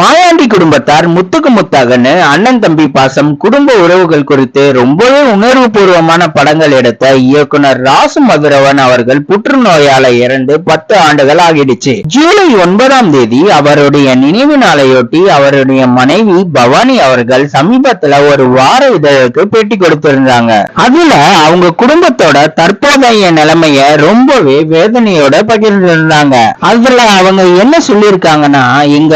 மாயாண்டி குடும்பத்தார் முத்துக்கு முத்தாகன்னு அண்ணன் தம்பி பாசம் குடும்ப உறவுகள் குறித்து ரொம்பவே உணர்வு பூர்வமான படங்கள் எடுத்த இயக்குனர் ராசு மதுரவன் அவர்கள் புற்றுநோயால இறந்து பத்து ஆண்டுகள் ஆகிடுச்சு. ஜூலை ஒன்பதாம் தேதி அவருடைய நினைவு நாளையொட்டி அவருடைய மனைவி பவானி அவர்கள் சமீபத்துல ஒரு வார இதழுக்கு பேட்டி கொடுத்திருந்தாங்க. அதுல அவங்க குடும்பத்தோட தற்போதைய நிலைமைய ரொம்பவே வேதனையோட பகிர்ந்திருந்தாங்க. அதுல அவங்க என்ன சொல்லியிருக்காங்கன்னா எங்க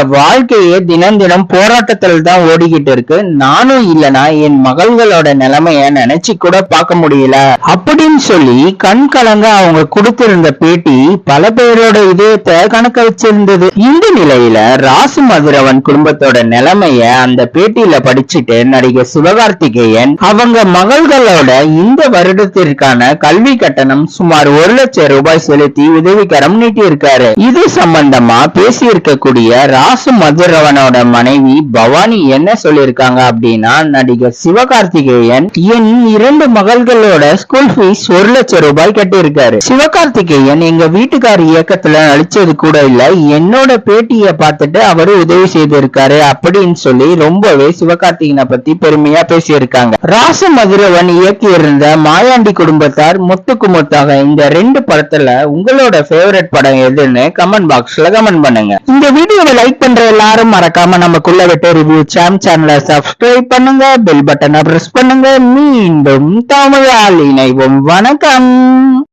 வாழ்க்கையே தினம் தினம் போராட்டத்தில் தான் ஓடிக்கிட்டு இருக்கு. நானும் இல்லனா என் மகள்களோட நிலைமைய நினைச்சு கூட பார்க்க முடியல. அப்படின்னு சொல்லி கண் கலங்க அவங்க கொடுத்திருந்த பேட்டி பல பேரோட இதயத்தை கணக்க வச்சிருந்தது. இந்த நிலையில ராசு மதுரவன் குடும்பத்தோட நிலைமைய அந்த பேட்டியில படிச்சுட்டு நடிகர் சிவகார்த்திகேயன் அவங்க மகள்களோட இந்த வருடத்திற்கான கல்வி கட்டணம் சுமார் ஒரு லட்சம் ரூபாய் செலுத்தி உதவிக்கரம் நீட்டியிருக்காரு. இது சம்பந்தமா பேசியிருக்கக்கூடிய ராசு ராசு மதுரவனோட மனைவி பவானி என்ன சொல்லியிருக்காங்க அப்படின்னா நடிகர் சிவகார்த்திகேயன் என் இரண்டு மகள்களோட ஸ்கூல் ஃபீஸ் ஒரு லட்சம் ரூபாய் கட்டியிருக்காரு. சிவகார்த்திகேயன் எங்க வீட்டுக்கார இயக்கத்துல நடிச்சது கூட இல்ல என்னோட பேட்டிய பார்த்துட்டு அவரு உதவி செய்திருக்காரு அப்படின்னு சொல்லி ரொம்பவே சிவகார்த்திகனை பத்தி பெருமையா பேசியிருக்காங்க. ராச மதுரவன் இயக்கியிருந்த மாயாண்டி குடும்பத்தார் முத்துக்கு முத்தாக இந்த ரெண்டு படத்துல உங்களோட ஃபேவரட் படம் எதுன்னு கமெண்ட் பாக்ஸ்ல கமெண்ட் பண்ணுங்க. இந்த வீடியோவை லைக் பண்ற எல்லாரும் மறக்காம நமக்குள்ள விட்டு ரிவ்யூ சாம் சேனலை சப்ஸ்கிரைப் பண்ணுங்க பெல் பட்டனை பிரஸ் பண்ணுங்க. மீண்டும் தமிழால் இணைவோம். வணக்கம்.